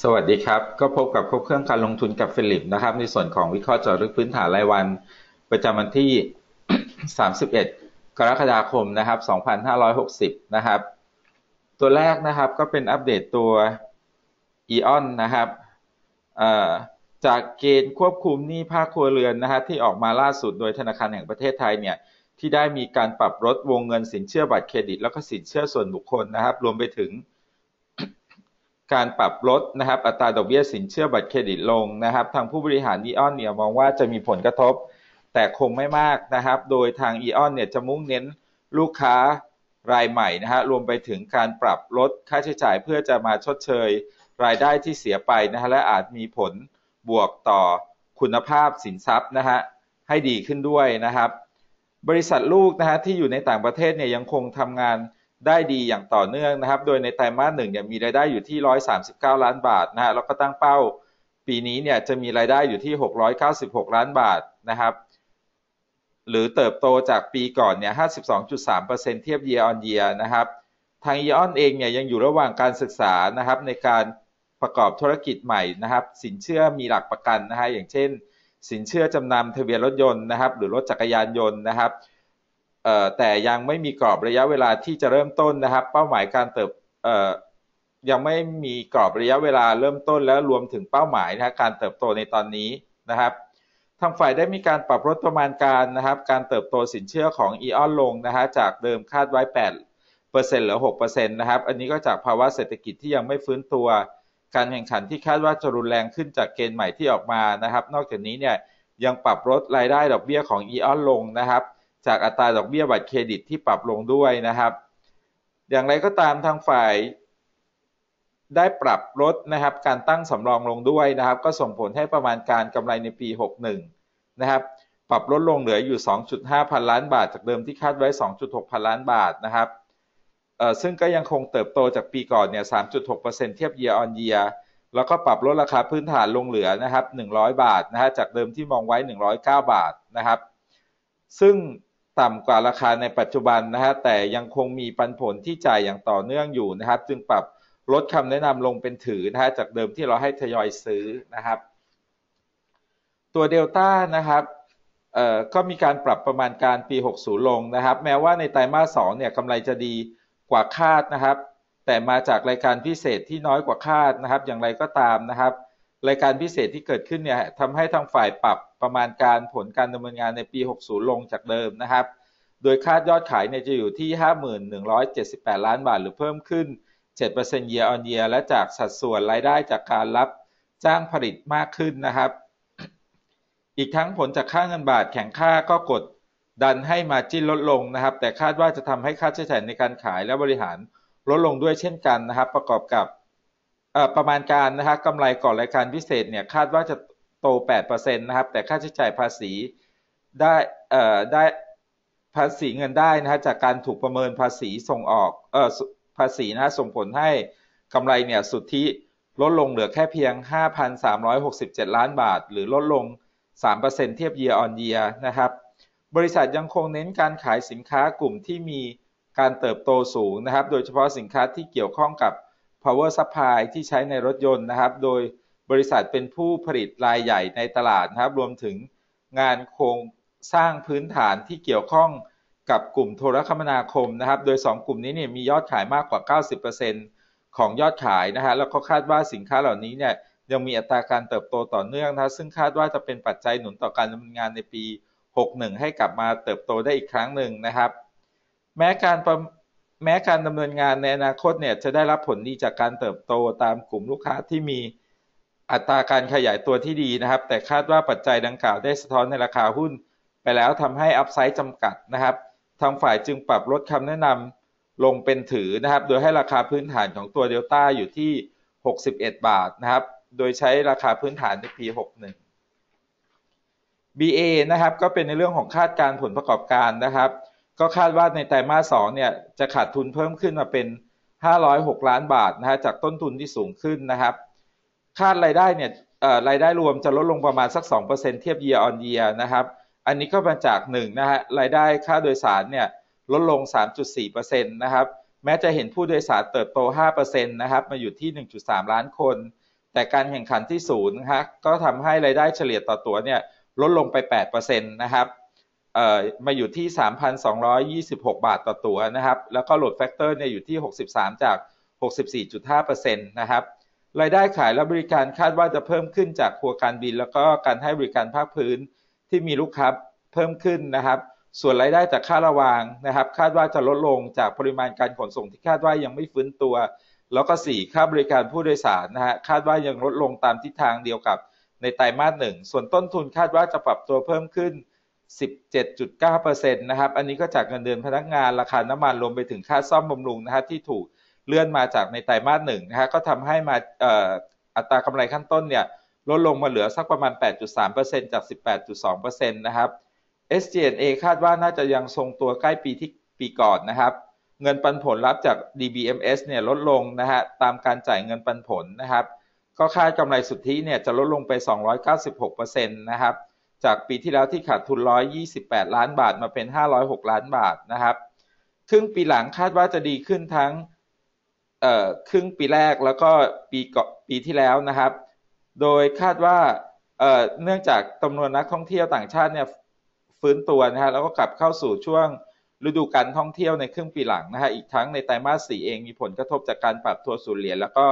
สวัสดีครับ ก็พบกับครบเครื่องการลงทุนกับฟิลิปนะครับ ในส่วนของวิเคราะห์เจาะลึกพื้นฐานรายวัน ประจำวันที่ 31 กรกฎาคมนะครับ 2560 นะครับ ตัวแรกนะครับก็เป็นอัปเดตตัวอีออนนะครับจากเกณฑ์ควบคุมหนี้ภาคครัวเรือนนะฮะที่ออกมาล่าสุดโดยธนาคารแห่งประเทศไทยเนี่ยที่ได้มีการปรับลดวงเงินสินเชื่อบัตรเครดิต แล้วก็สินเชื่อส่วนบุคคลนะครับ รวมไปถึง การปรับลดนะครับอัตราดอกเบี้ยสินเชื่อบัตรเครดิตลงนะครับ ทางผู้บริหารอีออนเนี่ยมองว่าจะมีผลกระทบ แต่คงไม่มากนะครับ โดยทางอีออนเนี่ยจะมุ่งเน้นลูกค้ารายใหม่นะฮะรวมไปถึงการปรับลดค่าใช้จ่ายเพื่อจะมาชดเชยรายได้ที่เสียไปนะฮะและอาจมีผลบวกต่อคุณภาพสินทรัพย์นะฮะให้ดีขึ้นด้วยนะครับ บริษัทลูกนะฮะที่อยู่ในต่างประเทศเนี่ยยังคงทำงาน ได้ดีอย่างต่อเนื่องนะครับ โดยในไตรมาสหนึ่งเนี่ยมีรายได้อยู่ที่ 139 ล้านบาทนะฮะแล้วก็ตั้งเป้าปีนี้เนี่ยจะมีรายได้อยู่ที่ 696 ล้านบาทนะครับหรือเติบโตจากปีก่อนเนี่ย 52.3%เทียบ year on year นะครับ ทาง e อ n เองเนี่ยยังอยู่ระหว่างการศึกษานะครับในการประกอบธุรกิจใหม่นะครับ สินเชื่อมีหลักประกันนะฮะอย่างเช่น สินเชื่อจำนำทะเบียนรถยนต์นะครับ หรือรถจักรยานยนต์นะครับ แต่ยังไม่มีกรอบระยะเวลาที่จะเริ่มต้นนะครับ เป้าหมายการเติบยังไม่มีกรอบระยะเวลาเริ่มต้นแล้วรวมถึงเป้าหมายนะการเติบโตในตอนนี้นะครับทางฝ่ายได้มีการปรับลดประมาณการนะครับ การเติบโตสินเชื่อของอีออนลงนะฮะจากเดิมคาดไว้8เปอร์เซ็นต์หรือ6เปอร์เซ็นต์นะครับ อันนี้ก็จากภาวะเศรษฐกิจที่ยังไม่ฟื้นตัว การแข่งขันที่คาดว่าจะรุนแรงขึ้นจากเกณฑ์ใหม่ที่ออกมานะครับ นอกจากนี้เนี่ยยังปรับลดรายได้ดอกเบี้ยของอีออนลงนะครับ จากอัตราดอกเบี้ยบัตรเครดิตที่ปรับลงด้วยนะครับ อย่างไรก็ตามทางฝ่ายได้ปรับลดนะครับการตั้งสำรองลงด้วยนะครับ ก็ส่งผลให้ประมาณการกำไรในปี 61 นะครับ ปรับลดลงเหลืออยู่ 2.5 พันล้านบาท จากเดิมที่คาดไว้ 2.6 พันล้านบาทนะครับซึ่งก็ยังคงเติบโตจากปีก่อนเนี่ย 3.6%เทียบ year on year แล้วก็ปรับลดราคาพื้นฐานลงเหลือนะครับ 100 บาทนะฮะจากเดิมที่มองไว้ 109 บาทนะครับ ซึ่ง ต่ำกว่าราคาในปัจจุบันนะฮะแต่ยังคงมีปันผลที่จ่ายอย่างต่อเนื่องอยู่นะครับ จึงปรับลดคำแนะนำลงเป็นถือนะฮะจากเดิมที่เราให้ทยอยซื้อนะครับ ตัวเดลต้านะครับเอ่อก็มีการปรับประมาณการปี 60 ลงนะครับ แม้ว่าในไตรมาส2เนี่ยกำไรจะดีกว่าคาดนะครับ แต่มาจากรายการพิเศษที่น้อยกว่าคาดนะครับ อย่างไรก็ตามนะครับ รายการพิเศษที่เกิดขึ้นเนี่ยทำให้ทางฝ่ายปรับประมาณการผลการดำเนินงานในปี 60 ลงจากเดิมนะครับ โดยคาดยอดขายเนี่ยจะอยู่ที่5178 ล้านบาท หรือเพิ่มขึ้น 7% year on year และจากสัดส่วนรายได้จากการรับจ้างผลิตมากขึ้นนะครับ อีกทั้งผลจากค่าเงินบาทแข็งค่าก็กดดันให้มาจิ้นลดลงนะครับ แต่คาดว่าจะทำให้ค่าใช้จ่ายในการขายและบริหารลดลงด้วยเช่นกันนะครับ ประกอบกับ ประมาณการนะครับกำไรก่อนรายการพิเศษเนี่ยคาดว่าจะโต 8%นะครับ แต่ค่าใช้จ่ายภาษีได้ได้ภาษีเงินได้นะฮะจากการถูกประเมินภาษีส่งออกเออภาษีนะส่งผลให้กำไรเนี่ยสุทธิลดลงเหลือแค่เพียง 5,367 ล้านบาท หรือลดลง 3%เทียบ year on year นะครับ บริษัทยังคงเน้นการขายสินค้ากลุ่มที่มีการเติบโตสูงนะครับ โดยเฉพาะสินค้าที่เกี่ยวข้องกับ power supply ที่ใช้ในรถยนต์นะครับ โดยบริษัทเป็นผู้ผลิตรายใหญ่ในตลาดนะครับ รวมถึงงานโครงสร้างพื้นฐานที่เกี่ยวข้องกับกลุ่มโทรคมนาคมนะครับ โดย 2 กลุ่มนี้เนี่ยมียอดขายมากกว่า 90%ของยอดขายนะฮะ แล้วก็คาดว่าสินค้าเหล่านี้เนี่ยยังมีอัตราการเติบโตต่อเนื่องนะซึ่งคาดว่าจะเป็นปัจจัยหนุนต่อการดำเนินงานในปี 61 ให้กลับมาเติบโตได้อีกครั้งหนึ่งนะครับ แม้การ แม้การดำเนินงานในอนาคตเนี่ยจะได้รับผลดีจากการเติบโตตามกลุ่มลูกค้าที่มีอัตราการขยายตัวที่ดีนะครับ แต่คาดว่าปัจจัยดังกล่าวได้สะท้อนในราคาหุ้น ไปแล้วทำให้อัพไซด์จำกัดนะครับทางฝ่ายจึงปรับลดคำแนะนำลงเป็นถือนะครับ โดยให้ราคาพื้นฐานของตัวเดลต้าอยู่ที่ 61 บาทนะครับ โดยใช้ราคาพื้นฐานในปี 61 BA นะครับก็เป็นในเรื่องของคาดการผลประกอบการนะครับ ก็คาดว่าในไตรมาส2เนี่ยจะขาดทุนเพิ่มขึ้นมาเป็น 506 ล้านบาทนะฮะจากต้นทุนที่สูงขึ้นนะครับ คาดรายได้เนี่ยรายได้รวมจะลดลงประมาณสัก 2%เทียบ year on year นะครับ อันนี้ก็มาจาก1นะฮะรายได้ค่าโดยสารเนี่ยลดลง 3.4%นะครับ แม้จะเห็นผู้โดยสารเติบโต 5%นะครับ มาอยู่ที่ 1.3 ล้านคน แต่การแข่งขันที่ศูนย์นะฮะก็ทำให้รายได้เฉลี่ยต่อตัวเนี่ยลดลงไป 8%นะครับ มาอยู่ที่ 3,226 บาทต่อตัวนะครับ แล้วก็โหลดแฟกเตอร์เนี่ยอยู่ที่ 63 จาก 64.5%นะครับ รายได้ขายและบริการคาดว่าจะเพิ่มขึ้นจากครัวการบิน แล้วก็การให้บริการภาคพื้นที่มีลูกค้าเพิ่มขึ้นนะครับ ส่วนรายได้จากค่าระวางนะครับ คาดว่าจะลดลงจากปริมาณการขนส่งที่คาดว่ายังไม่ฟื้นตัว แล้วก็ 4 ค่าบริการผู้โดยสารนะฮะ คาดว่ายังลดลงตามทิศทางเดียวกับในไตรมาสหนึ่ง ส่วนต้นทุนคาดว่าจะปรับตัวเพิ่มขึ้น 17.9%นะครับ อันนี้ก็จากเงินเดือนพนักงานราคาน้ำมันรวมไปถึงค่าซ่อมบำรุงนะฮะที่ถูกเลื่อนมาจากในไตรมาสหนึ่งนะฮะก็ทำให้มาอัตรากำไรขั้นต้นเนี่ยลดลงมาเหลือสักประมาณ 8.3%จาก 18.2%นะครับ SG&A คาดว่าน่าจะยังทรงตัวใกล้ปีที่ปีก่อนนะครับ เงินปันผลรับจาก DBMS เนี่ยลดลงนะฮะตามการจ่ายเงินปันผลนะครับ ก็คาดกำไรสุทธิเนี่ยจะลดลงไป 296%นะครับ จากปีที่แล้วที่ขาดทุน 128 ล้านบาทมาเป็น 506 ล้านบาทนะครับ ครึ่งปีหลังคาดว่าจะดีขึ้นทั้งครึ่งปีแรกแล้วก็ปีกาะปีที่แล้วนะครับ โดยคาดว่าเเนื่องจากจำนวนนักท่องเที่ยวต่างชาติเนี่ยฟื้นตัวนะฮะแล้วก็กลับเข้าสู่ช่วงฤดูการท่องเที่ยวในครึ่งปีหลังนะฮะอีกทั้งในไตรมาสสี่เองมีผลกระทบจากการปรับทัวร์ศูนย์เหรียญแล้วก็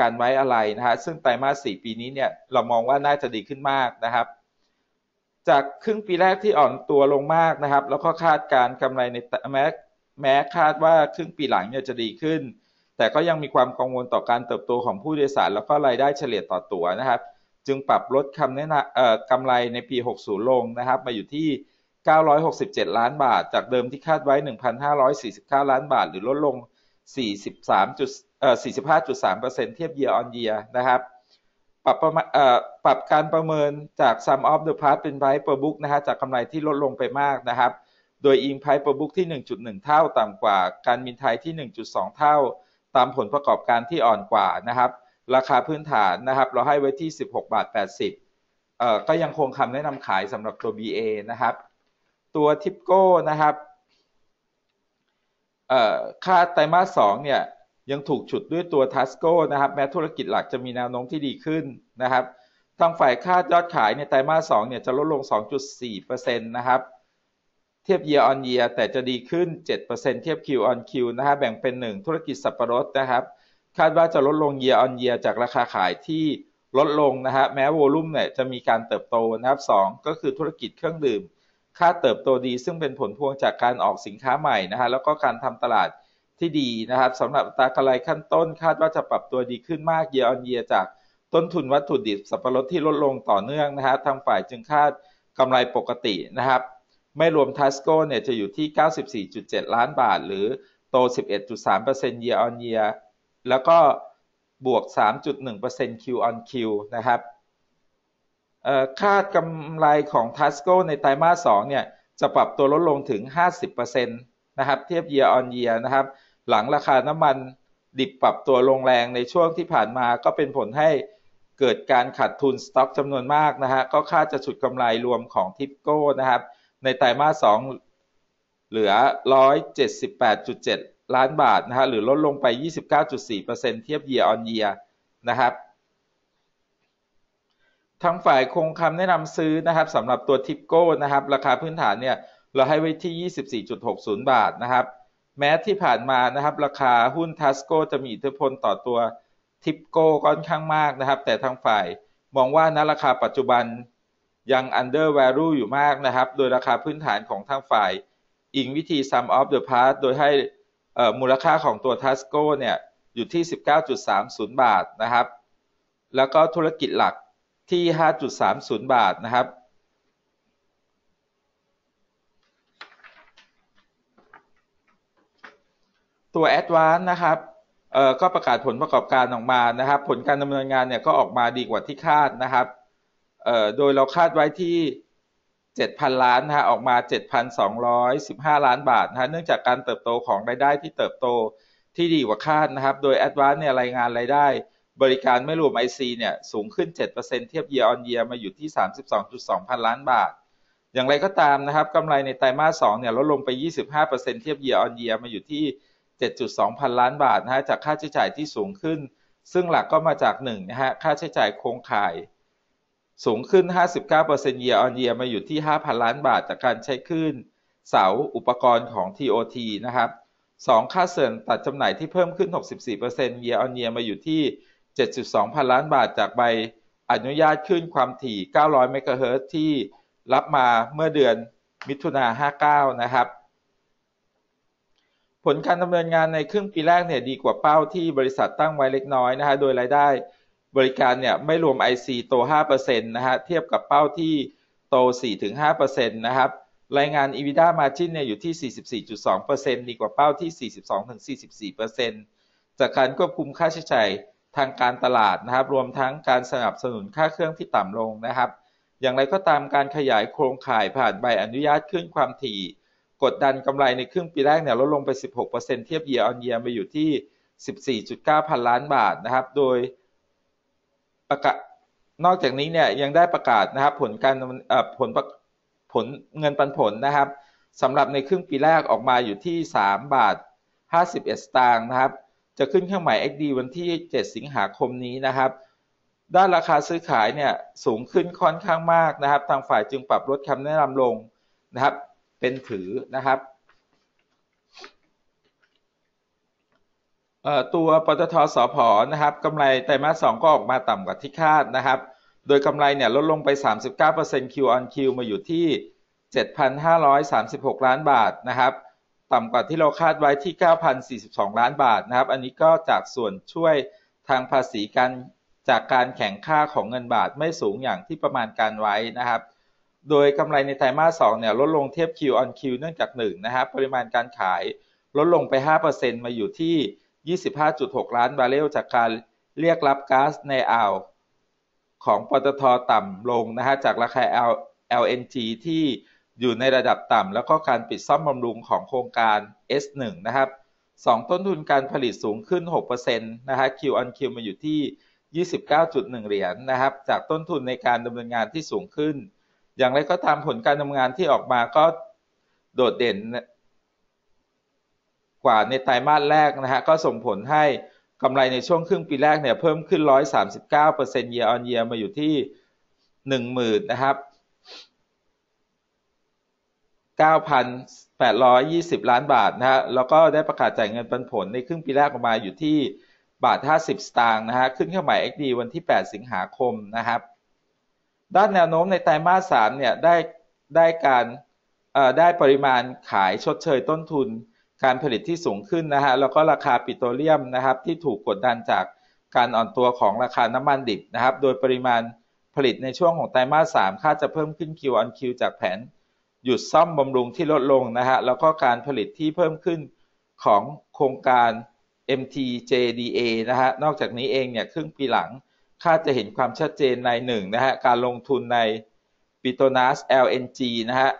การไว้อะไรนะฮะซึ่งไตรมาสสี่ปีนี้เนี่ยเรามองว่าน่าจะดีขึ้นมากนะครับ จากครึ่งปีแรกที่อ่อนตัวลงมากนะครับ แล้วก็คาดการกำไรในแม้แม้คาดว่าครึ่งปีหลังเนี่ยจะดีขึ้น แต่ก็ยังมีความกังวลต่อการเติบโตของผู้โดยสาร แล้วก็รายได้เฉลี่ยต่อตั๋วนะครับ จึงปรับลดคำแนะนำกำไรในปี 60 ลงนะครับ มาอยู่ที่ 967 ล้านบาท จากเดิมที่คาดไว้ 1,549 ล้านบาท หรือลดลง 43. เอ่อ45.3%เทียบ year on year นะครับ ปรับประมาณปรับการประเมินจาก sum of the parts เป็น price per book นะฮะจากกำไรที่ลดลงไปมากนะครับ โดยอิง price per book ที่ 1.1 เท่าต่ำกว่าการบินไทยที่ 1.2 เท่า ตามผลประกอบการที่อ่อนกว่านะครับ ราคาพื้นฐานนะครับเราให้ไว้ที่ 16 บาท 80เอ่อก็ยังคงคำแนะนำขายสำหรับตัว BA นะครับ ตัวทิปโก้นะครับเอ่อค่าไตรมาส2เนี่ย ยังถูกฉุดด้วยตัวทัสโก้นะครับแม้ธุรกิจหลักจะมีแนวโน้มที่ดีขึ้นนะครับทางฝ่ายคาดยอดขายในไตรมาส2เนี่ยจะลดลง 2.4%นะครับเทียบ year on year แต่จะดีขึ้น 7%เทียบ Q on Q นะฮะแบ่งเป็น 1 ธุรกิจสับปะรดนะครับ คาดว่าจะลดลง year on year จากราคาขายที่ลดลงนะฮะแม้โวลุ่มเนี่ยจะมีการเติบโตนะครับ2ก็คือธุรกิจเครื่องดื่ม คาดเติบโตดีซึ่งเป็นผลพวงจากการออกสินค้าใหม่นะฮะแล้วก็การทำตลาด ที่ดีนะครับสำหรับตากำไรขั้นต้นคาดว่าจะปรับตัวดีขึ้นมาก year on year จากต้นทุนวัตถุดิบสับปะรดที่ลดลงต่อเนื่องนะฮะทางฝ่ายจึงคาดกำไรปกตินะครับ ไม่รวมทัสโก้เนี่ยจะอยู่ที่ 94.7 ล้านบาท หรือโต 11.3% year on year แล้วก็บวก 3.1% Q on Q นะครับคาดกำไรของทัสโก้ในไตรมาส2เนี่ยจะปรับตัวลดลงถึง 50%นะครับ เทียบ year on year นะครับ หลังราคาน้ำมันดิบปรับตัวลงแรงในช่วงที่ผ่านมาก็เป็นผลให้เกิดการขาดทุนสต็อกจำนวนมากนะฮะก็คาดจะฉุดกำไรรวมของทิปโก้นะครับ ในไตรมาส2เหลือ 178.7 ล้านบาทนะฮะหรือลดลงไป 29.4%เทียบ year on year นะครับทางฝ่ายคงคำแนะนำซื้อนะครับสำหรับตัวทิปโก้นะครับ ราคาพื้นฐานเนี่ยเราให้ไว้ที่ 24.60 บาทนะครับ แม้ที่ผ่านมานะครับ ราคาหุ้นทัสโกจะมีอิทธิพลต่อตัวทิปโก้ค่อนข้างมากนะครับ แต่ทางฝ่ายมองว่าณราคาปัจจุบันยัง under value อยู่มากนะครับ โดยราคาพื้นฐานของทางฝ่าย อิงวิธี sum of the parts โดยให้มูลค่าของตัวทัสโกเนี่ยอยู่ที่ 19.30 บาทนะครับ แล้วก็ธุรกิจหลักที่ 5.30 บาทนะครับ ตัว a d v a n c e นะครับเอ่อก็ประกาศผลประกอบการออกมานะครับ ผลการดำเนินงานเนี่ยก็ออกมาดีกว่าที่คาดนะครับเอ่อโดยเราคาดไว้ที่7,000 ล้านนะฮะออกมา 7,215 ล้านบาทนะฮะเนื่องจากการเติบโตของรายได้ที่เติบโตที่ดีกว่าคาดนะครับ โดย a d v a n c e เนี่ยรายงานรายได้ บริการไม่รวม IC เนี่ยสูงขึ้น 7%เทียบ year on year มาอยู่ที่ 32.2 พันล้านบาท อย่างไรก็ตามนะครับกำไรในไตรมาส 2 เนี่ยลดลงไป 25%เทียบ year on year มาอยู่ที่ 7.2 พันล้านบาทนะฮะจากค่าใช้จ่ายที่สูงขึ้น ซึ่งหลักก็มาจาก1นะฮะค่าใช้จ่ายโครงข่าย สูงขึ้น 59% year on year มาอยู่ที่ 5,000 ล้านบาท จากการใช้คลื่นเสาอุปกรณ์ของ TOT นะครับ2ค่าเสื่อมตัดจำหน่ายที่เพิ่มขึ้น 64% year on year มาอยู่ที่ 7.2 พันล้านบาท จากใบอนุญาตขึ้นความถี่ 900 เมกะเฮิรตที่รับมาเมื่อเดือนมิถุนา59 นะครับ ผลการดำเนินงานในครึ่งปีแรกเนี่ยดีกว่าเป้าที่บริษัทตั้งไว้เล็กน้อยนะฮะโดยรายได้บริการเนี่ยไม่รวม IC โต 5%นะฮะเทียบกับเป้าที่โต 4-5%นะครับรายงาน EBITDA margin เนี่ยอยู่ที่ 44.2%ดีกว่าเป้าที่ 42-44%จากการควบคุมค่าใช้จ่ายทางการตลาดนะครับ รวมทั้งการสนับสนุนค่าเครื่องที่ต่ำลงนะครับ อย่างไรก็ตามการขยายโครงข่ายผ่านใบอนุญาตขึ้นความถี่ กดดันกำไรในครึ่งปีแรกเนี่ยลดลงไป 16%เทียบ year on year มาอยู่ที่ 14.9 พันล้านบาทนะครับ โดยประกาศนอกจากนี้เนี่ยยังได้ประกาศนะครับผลการผลผลเงินปันผลนะครับสำหรับในครึ่งปีแรกออกมาอยู่ที่ 3 บาท 51 สตางค์นะครับ จะขึ้นเครื่องหมาย XD วันที่ 7 สิงหาคมนี้นะครับ ด้านราคาซื้อขายเนี่ยสูงขึ้นค่อนข้างมากนะครับ ทางฝ่ายจึงปรับลดคำแนะนำลงนะครับ เป็นถือนะครับตัวปตทสพนะครับกำไรไตรมาสสองก็ออกมาต่ำกว่าที่คาดนะครับ โดยกำไรเนี่ยลดลงไป 39% Q on Q มาอยู่ที่ 7,536 ล้านบาทนะครับ ต่ำกว่าที่เราคาดไว้ที่ 9,042 ล้านบาทนะครับ อันนี้ก็จากส่วนช่วยทางภาษีการจากการแข่งค่าของเงินบาทไม่สูงอย่างที่ประมาณการไว้นะครับ โดยกำไรในไตรมาส2เนี่ยลดลงเทียบ Q on Q เนื่องจาก1นะครับปริมาณการขายลดลงไป 5%มาอยู่ที่ 25.6 ล้านบาร์เรลจากการเรียกรับก๊าซในอ่าวของปตทต่ำลงนะฮะจากราคา LNG ที่อยู่ในระดับต่ำแล้วก็การปิดซ่อมบำรุงของโครงการ S1 นะครับสองต้นทุนการผลิตสูงขึ้น 6%นะฮะ Q on Q มาอยู่ที่ 29.1 เหรียญนนะครับจากต้นทุนในการดำเนินงานที่สูงขึ้น อย่างไรก็ตามผลการดำเนินงานที่ออกมาก็โดดเด่นกว่าในไตรมาสแรกนะฮะก็ส่งผลให้กำไรในช่วงครึ่งปีแรกเนี่ยเพิ่มขึ้น 139% year on year มาอยู่ที่ 10,000นะครับ 9,820 ล้านบาทนะฮะแล้วก็ได้ประกาศจ่ายเงินปันผลในครึ่งปีแรกออกมาอยู่ที่บาท 50 สตางค์นะฮะขึ้นเครื่องหมาย XD วันที่ 8 สิงหาคมนะครับ ด้านแนวโน้มในไตรมาส3เนี่ยได้ได้การได้ปริมาณขายชดเชยต้นทุนการผลิตที่สูงขึ้นนะฮะแล้วก็ราคาปิโตรเลียมนะครับที่ถูกกดดันจากการอ่อนตัวของราคาน้ำมันดิบนะครับ โดยปริมาณผลิตในช่วงของไตรมาส3คาดจะเพิ่มขึ้น Q on Q จากแผน หยุดซ่อมบำรุงที่ลดลงนะฮะแล้วก็การผลิตที่เพิ่มขึ้นของโครงการ MTJDA นะฮะนอกจากนี้เองเนี่ยครึ่งปีหลัง คาดจะเห็นความชัดเจนในหนึ่งนะฮะการลงทุนในปิโตนัส LNG นะฮะ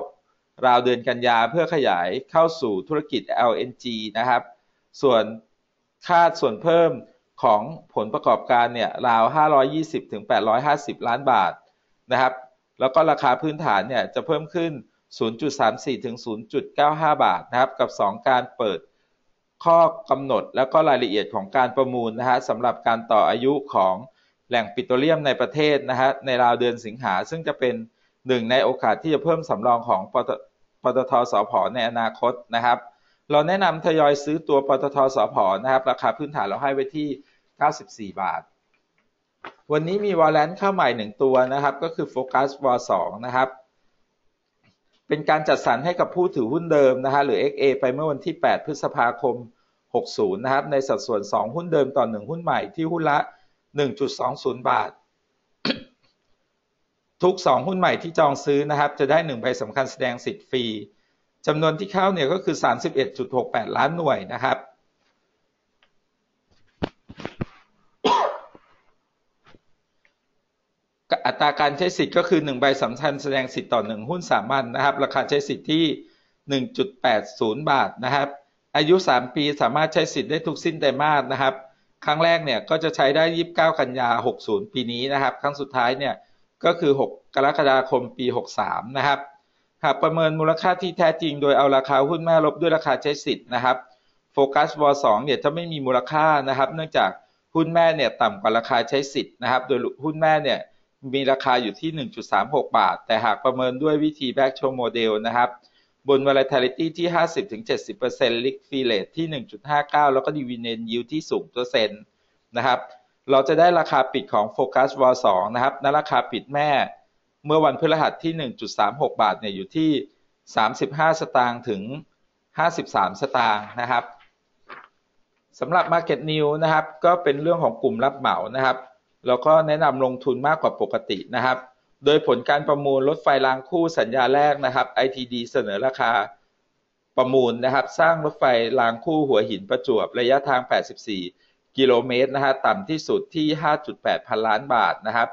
9ราวเดือนกันยาเพื่อขยายเข้าสู่ธุรกิจ LNG นะครับ ส่วนคาดส่วนเพิ่มของผลประกอบการเนี่ยราว 520ถึง850 ล้านบาทนะครับ แล้วก็ราคาพื้นฐานเนี่ยจะเพิ่มขึ้น 0.34ถึง0.95 บาทนะครับ กับ 2 การเปิด ข้อกำหนดแล้วก็รายละเอียดของการประมูลนะฮะสำหรับการต่ออายุของแหล่งปิโตรเลียมในประเทศนะฮะในราวเดือนสิงหาซึ่งจะเป็นหนึ่งในโอกาสที่จะเพิ่มสำรองของปตปตทสพในอนาคตนะครับ เราแนะนำทยอยซื้อตัวปตทสพนะครับราคาพื้นฐานเราให้ไว้ที่ 94 บาท วันนี้มีวอลเลนเข้าใหม่หนึ่งตัวนะครับ ก็คือโฟกัสวอลสองนะครับ เป็นการจัดสรรให้กับผู้ถือหุ้นเดิมนะฮะหรือ XA ไปเมื่อวันที่ 8 พฤษภาคม 60 นะครับ ในสัดส่วน 2 หุ้นเดิมต่อ 1 หุ้นใหม่ที่หุ้นละ 1.20 บาท ทุก 2 หุ้นใหม่ที่จองซื้อนะครับ จะได้ 1 ใบสำคัญแสดงสิทธิ์ฟรีจำนวนที่เข้าเนี่ยก็คือ 31.68 ล้านหน่วยนะครับ อั ตราการใช้สิทธิ์ก็คือ1ใบสำคัญแสดงสิทธิ์ต่อ 1 หุ้นสามัญนนะครับ ราคาใช้สิทธิ์ที่ 1.80 บาทนะครับ อายุ 3 ปีสามารถใช้สิทธิ์ได้ทุกสิ้นไตรมาสนะครับ ครั้งแรกเนี่ยก็จะใช้ได้ 29 กันยา 60 ปีนี้นะครับ ครั้งสุดท้ายเนี่ยก็คือ 6 กรกฎาคมปี 63 นะครับ หากประเมินมูลค่าที่แท้จริง โดยเอาราคาหุ้นแม่ลบด้วยราคาใช้สิทธิ์นะครับ โฟกัสวอ2เนี่ยจะไม่มีมูลค่านะครับ เนื่องจากหุ้นแม่เนี่ยต่ำกว่าราคาใช้สิทธิ์นะครับ โดยหุ้นแม่เนี่ย มีราคาอยู่ที่ 1.36 บาท แต่หากประเมินด้วยวิธี back show model นะครับ บน volatility ที่ 50-70% liquid free rate ที่ 1.59 แล้วก็ dividend yield ที่สูงเปอร์เซ็นต์นะครับ เราจะได้ราคาปิดของ Focus w 2นะครับณราคาปิดแม่ เมื่อวันพฤหัสที่ 1.36 บาทเนี่ยอยู่ที่ 35 สตางค์ถึง 53 สตางค์นะครับสำหรับ Market New นะครับ ก็เป็นเรื่องของกลุ่มรับเหมานะครับ แล้วก็แนะนำลงทุนมากกว่าปกตินะครับ โดยผลการประมูลรถไฟรางคู่สัญญาแรกนะครับ ITD เสนอราคาประมูลนะครับ สร้างรถไฟรางคู่หัวหินประจวบระยะทาง 84 กิโลเมตรนะฮะต่ำที่สุดที่ 5.8 พันล้านบาทนะครับ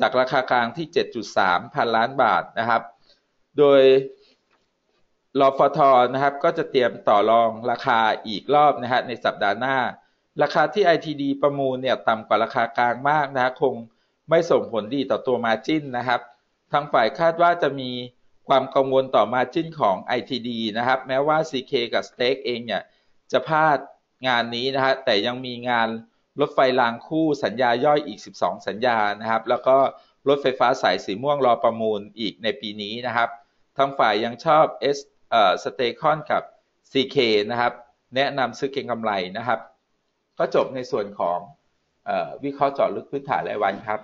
จากราคากลางที่ 7.3 พันล้านบาทนะครับ โดยรอฟทนะครับก็จะเตรียมต่อรองราคาอีกรอบนะฮะในสัปดาห์หน้า ราคาที่ ITD ประมูลเนี่ยต่ำกว่าราคากลางมากนะคงไม่ส่งผลดีต่อตัวมาจิ้นนะครับทางฝ่ายคาดว่าจะมีความกังวลต่อมาจิ้นของ ITD นะครับ แม้ว่า CK กับ Stake เองเนี่ยจะพลาดงานนี้นะฮะแต่ยังมีงานรถไฟรางคู่สัญญาย่อยอีก 12 สัญญานะครับ แล้วก็รถไฟฟ้าสายสีม่วงรอประมูลอีกในปีนี้นะครับทางฝ่ายยังชอบ S เอ่อ s t a k o n กับ CK นะครับ แนะนำซื้อเก็งกำไรนะครับ ก็จบในส่วนของอวิเคราะห์เจาะลึกพื้นฐานรายวันครับ